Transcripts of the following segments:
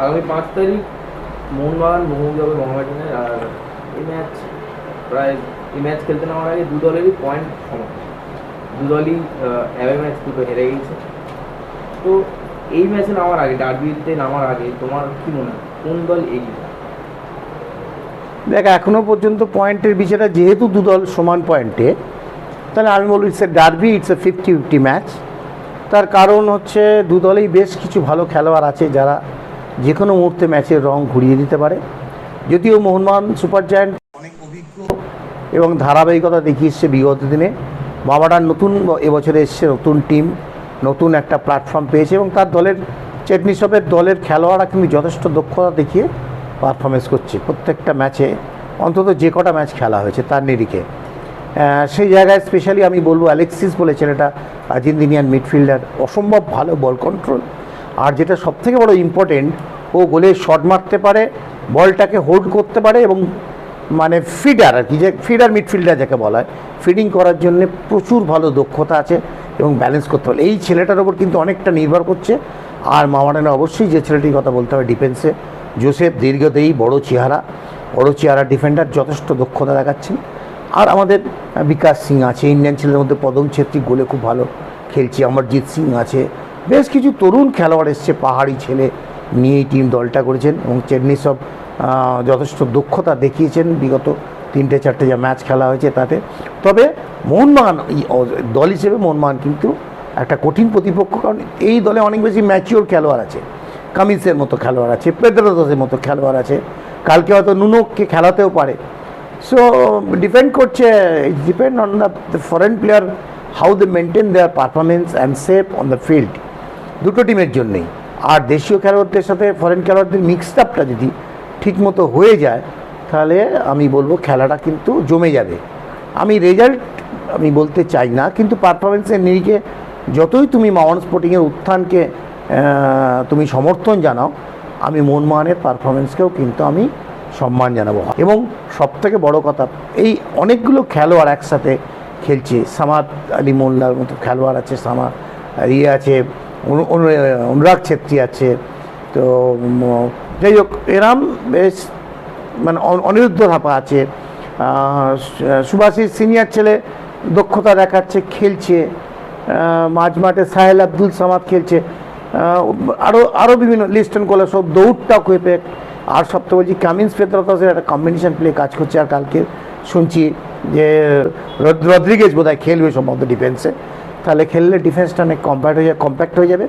আগামী পাঁচ তারিখ মোহনবাগান মোহন যাবে মোহামেডানের আর এই ম্যাচ প্রায়, এই ম্যাচ খেলতে নামার আগে দু দলেরই পয়েন্ট সমান। দু দলই অ্যাওয়ে ম্যাচ দুটো হেরে গেছে। তো এই ম্যাচে নামার আগে ডার্বিতে নামার আগে তোমার কি মনে হয়? কোন দল এগিয়ে দেখ, এখনও পর্যন্ত পয়েন্টের বিষয়টা, যেহেতু দু দল সমান পয়েন্টে তাহলে আমি বলব it's a derby it's a fifty fifty match তার কারণ হচ্ছে দু দলেই বেশ কিছু ভালো খেলোয়াড় আছে যারা যে কোনো মুহূর্তে ম্যাচের রং ঘুরিয়ে দিতে পারে। যদিও মোহনবাগান সুপার জায়ান্ট অনেক অভিজ্ঞ এবং ধারাবাহিকতা দেখিয়ে এসছে বিগত দিনে। বাবাটার নতুন এবছরে এসছে, নতুন টিম, নতুন একটা প্ল্যাটফর্ম পেয়েছে এবং তার দলের চেটনি সবের দলের খেলোয়াড়রা কিন্তু যথেষ্ট দক্ষতা দেখিয়ে পারফরমেন্স করছে। প্রত্যেকটা ম্যাচে অন্তত যে কটা ম্যাচ খেলা হয়েছে তার নিরিখে। সেই জায়গায় স্পেশালি আমি বলব অ্যালেক্সিস বলে ছেলেটা আর্জেন্টিনিয়ান মিডফিল্ডার অসম্ভব ভালো বল কন্ট্রোল আর যেটা সবথেকে বড় ইম্পর্টেন্ট ও গোলে শট মারতে পারে, বলটাকে হোল্ড করতে পারে এবং মানে ফিডার আর কি, যে ফিডার মিডফিল্ডার যাকে বলা হয় ফিডিং করার জন্য প্রচুর ভালো দক্ষতা আছে এবং ব্যালেন্স করতে পারে। এই ছেলেটার ওপর কিন্তু অনেকটা নির্ভর করছে। আর মামারানে অবশ্যই যে ছেলেটির কথা বলতে হবে ডিফেন্সে জোসেফ দীর্ঘদেহী, বড় চেহারা। বড় চেহারা ডিফেন্ডার যথেষ্ট দক্ষতা দেখাচ্ছেন। আর আমাদের বিকাশ সিং আছে ইন্ডিয়ান ছেলেদের মধ্যে পদম ছেত্রী গোলে খুব ভালো খেলছে। অমরজিৎ সিং আছে বেশ কিছু তরুণ খেলোয়াড় এসছে পাহাড়ি ছেলে নিয়ে এই টিম দলটা করেছেন এবং চেন্নাই সব যথেষ্ট দক্ষতা দেখিয়েছেন। বিগত তিনটে চারটে যা ম্যাচ খেলা হয়েছে তাতে। তবে মোহনবাগান দল হিসেবে মোহনবাগান কিন্তু একটা কঠিন প্রতিপক্ষ, কারণ এই দলে অনেক বেশি ম্যাচিওর খেলোয়াড় আছে। কামিন্সের মতো খেলোয়াড় আছে, পেদ্রোদসের মতো খেলোয়াড় আছে। কালকে হয়তো নুনোককে খেলাতেও পারে। সো ডিপেন্ড করছে depend on the foreign player how they maintain their performance and safe on the field দুটো টিমের জন্যেই। আর দেশীয় খেলোয়াড়দের সাথে ফরেন খেলোয়াড়দের মিক্সড আপটা যদি ঠিকমতো হয়ে যায়, তাহলে আমি বলব খেলাটা কিন্তু জমে যাবে। আমি রেজাল্ট আমি বলতে চাই না, কিন্তু পারফরমেন্সের নিরিখে যতই তুমি মাওয়ান স্পোর্টিংয়ের উত্থানকে তুমি সমর্থন জানাও, আমি মোহনমোহনের পারফরমেন্সকেও কিন্তু আমি সম্মান জানাব। এবং সবথেকে বড় কথা, এই অনেকগুলো খেলোয়াড় একসাথে খেলছে। সামাদ আলী মোল্লার মতো খেলোয়াড় আছে সামা ইয়ে আছে অনুরাগ ছেত্রী আছে তো যাই হোক এরাম বেশ মানে অনিরুদ্ধ থাপা আছে সুভাষিস সিনিয়র ছেলে দক্ষতা দেখাচ্ছে খেলছে আহ, মাঝ মাঠে সাহেল আব্দুল সামাদ খেলছে আরও আরও বিভিন্ন লিস্টন কোলা সব দৌড়টা খুঁপে আর সপ্তাহ বলছি কামিন্স পেত্রাতাসের একটা কম্বিনেশন প্লে কাজ করছে আর কালকে শুনছি যে রদ- রদ্রিগেজ বোধ হয় খেলবে সম্ভবত ডিফেন্সে তাহলে খেললে ডিফেন্সটা অনেক কম্প্যাক্ট হয়ে যাবে কম্প্যাক্ট হয়ে যাবে।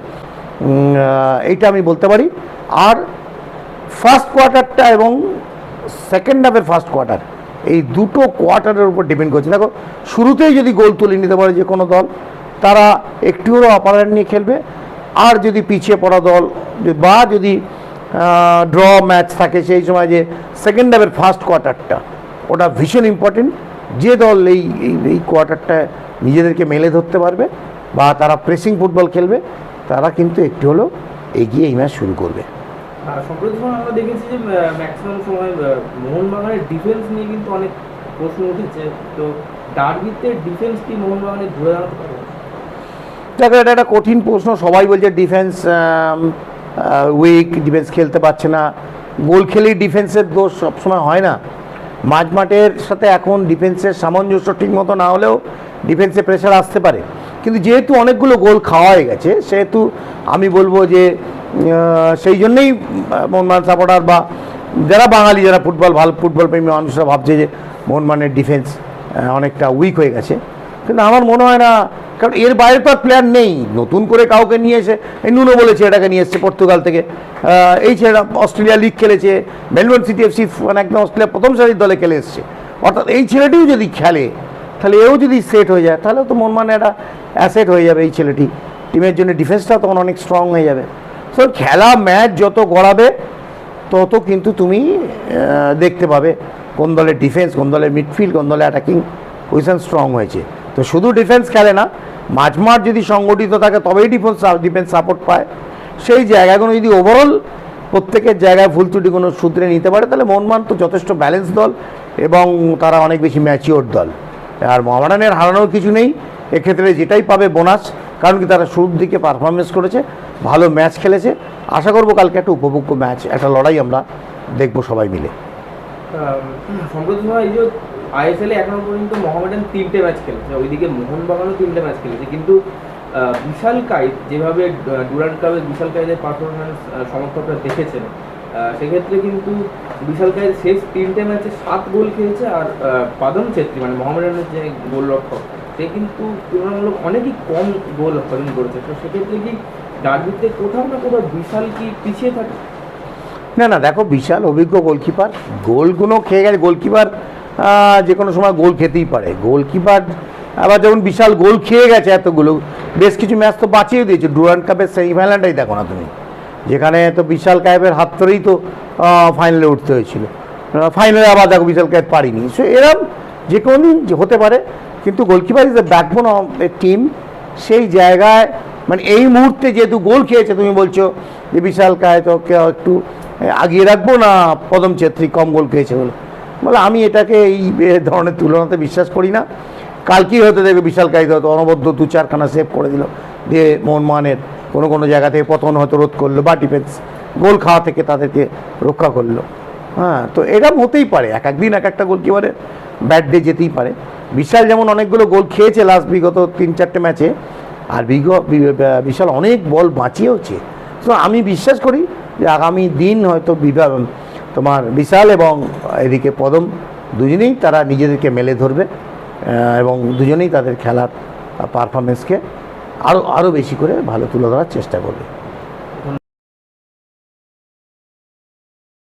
এইটা আমি বলতে পারি। আর ফার্স্ট কোয়ার্টারটা এবং সেকেন্ড হাফের ফার্স্ট কোয়ার্টার এই দুটো কোয়ার্টারের উপর ডিপেন্ড করছে। দেখো, শুরুতেই যদি গোল তুলে নিতে পারে যে কোনো দল, তারা একটু হলেও অপার নিয়ে খেলবে। আর যদি পিছিয়ে পড়া দল, বা যদি ড্র ম্যাচ থাকে সেই সময় যে সেকেন্ড হাফের ফার্স্ট কোয়ার্টারটা ওটা ভীষণ ইম্পর্টেন্ট যে দল এই, এই- এই কোয়ার্টারটা নিজেদেরকে মেলে ধরতে পারবে বা তারা প্রেসিং ফুটবল খেলবে তারা কিন্তু একটু হলেও এগিয়ে এই ম্যাচ শুরু করবে। আর সম্প্রতি আমরা দেখেছি যে ম্যাক্সিমাম সময় মোহনবাগানের ডিফেন্স নিয়ে কিন্তু অনেক প্রশ্ন উঠেছে। তো ডার্বিতে ডিফেন্স কি মোহনবাগানের ঘুরে দাঁড়াতে পারবে দেখো এটা একটা কঠিন প্রশ্ন। সবাই বলছে ডিফেন্স উইক ডিফেন্স খেলতে পারছে না। গোল খেলেই ডিফেন্সের দোষ সবসময় হয় না। মাঝ মাঠের সাথে এখন ডিফেন্সের সামঞ্জস্য ঠিক মতো না হলেও ডিফেন্সে প্রেশার আসতে পারে। কিন্তু যেহেতু অনেকগুলো গোল খাওয়া হয়ে গেছে, সেহেতু আমি বলব যে সেই জন্যেই মোহনবাগান সাপোর্টার বা যারা বাঙালি, যারা ফুটবল, ভালো ফুটবল প্রেমী মানুষরা ভাবছে যে, মোহনবাগানের ডিফেন্স অনেকটা উইক হয়ে গেছে। কিন্তু আমার মনে হয় না, কারণ এর বাইরে তো আর প্লেয়ার নেই। নতুন করে কাউকে নিয়ে এসে, এই নুনো বলেছে এটাকে নিয়ে এসছে পর্তুগাল থেকে। এই ছেলেটা অস্ট্রেলিয়া লিগ খেলেছে, মেলবোর্ন সিটি এফসি মানে একদম অস্ট্রেলিয়া প্রথম সারির দলে খেলে এসছে। অর্থাৎ এই ছেলেটিও যদি খেলে তাহলে এও যদি সেট হয়ে যায় তাহলে তো মন মানে একটা অ্যাসেট হয়ে যাবে এই ছেলেটি। টিমের জন্য ডিফেন্সটা তখন অনেক স্ট্রং হয়ে যাবে। সো খেলা ম্যাচ যত গড়াবে, তত কিন্তু তুমি দেখতে পাবে কোন দলের ডিফেন্স কোন দলের মিডফিল্ড কোন দলের অ্যাটাকিং পজিশন স্ট্রং হয়েছে। তো শুধু ডিফেন্স খেলে না, মাঝমাঠ যদি সংগঠিত থাকে, তবেই ডিফেন্স ডিফেন্স সাপোর্ট পায়। সেই জায়গাগুলো যদি ওভারঅল প্রত্যেকের জায়গায় ভুল ত্রুটি কোনো সূত্রে নিতে পারে, তাহলে মনমান তো যথেষ্ট ব্যালেন্স দল এবং তারা অনেক বেশি ম্যাচিওর দল। আর মহামারানের হারানোর কিছু নেই। এক্ষেত্রে যেটাই পাবে বোনাস, কারণ কি তারা শুরুর দিকে পারফরমেন্স করেছে, ভালো ম্যাচ খেলেছে। আশা করব কালকে একটা উপভোগ্য ম্যাচ একটা লড়াই আমরা দেখব সবাই মিলে। সম্প্রতি এই যে আইএসএল এখনও পর্যন্ত মোহামেডান তিনটে ম্যাচ খেলেছে, ওইদিকে মোহনবাগানও তিনটে ম্যাচ খেলেছে। কিন্তু বিশাল কাইত যেভাবে ডুরান্ট কাপে বিশাল কাইদের পারফরমেন্স সমর্থকরা দেখেছেন সেক্ষেত্রে কিন্তু বিশাল কাইত শেষ তিনটে ম্যাচে সাত গোল খেয়েছে আর পাদম ছেত্রী মানে মোহামেডানের যে গোল গোলরক্ষক, সে কিন্তু তুলনামূলক অনেকই কম গোল হজম করেছে। তো সেক্ষেত্রে কি ডার্বিতে কোথাও না কোথাও বিশাল কি পিছিয়ে থাকে? না না, দেখো, বিশাল অভিজ্ঞ গোলকিপার। গোলগুলো খেয়ে গেছে গোলকিপার যে কোনো সময় গোল খেতেই পারে। গোলকিপার, আবার যেমন বিশাল গোল খেয়ে গেছে এতগুলো, বেশ কিছু ম্যাচ তো বাঁচিয়ে দিয়েছে। ডুরান্ড কাপের সেমিফাইনালটাই দেখো না তুমি। যেখানে তো বিশাল কায়েবের হাত ধরেই তো ফাইনালে উঠতে হয়েছিল। ফাইনালে আবার দেখো বিশাল কায়েব পারিনি সো এরম যে কোনো দিন হতে পারে, কিন্তু goalkeeper is the backbone a team সেই জায়গায় মানে এই মুহূর্তে যেহেতু গোল খেয়েছে, তুমি বলছো যে বিশাল কায় তো কে একটু আগিয়ে রাখব না পদম ছেত্রী কম গোল খেয়েছে বলে? বলে, আমি এটাকে এই ধরনের তুলনাতে বিশ্বাস করি না। কালকেই হয়তো দেখবে বিশাল কায়িত হয়তো অনবদ্য দু চারখানা সেভ করে দিল, দিয়ে মোহনমানের কোনো কোনো জায়গা থেকে পতন হয়তো রোধ করল বা ডিফেন্স গোল খাওয়া থেকে তাদেরকে রক্ষা করল। হ্যাঁ তো এরকম হতেই পারে। এক একদিন এক একটা গোল গোলকিপারের ব্যাট ডে যেতেই পারে। বিশাল যেমন অনেকগুলো গোল খেয়েছে লাস্ট বিগত তিন চারটে ম্যাচে আর বিশাল অনেক বল বাঁচিয়েওছে। তো আমি বিশ্বাস করি যে আগামী দিন হয়তো বিভা, তোমার বিশাল এবং এদিকে পদম দুজনেই তারা নিজেদেরকে মেলে ধরবে এবং দুজনেই তাদের খেলার পারফরমেন্সকে আরও আরও বেশি করে ভালো তুলে ধরার চেষ্টা করবে।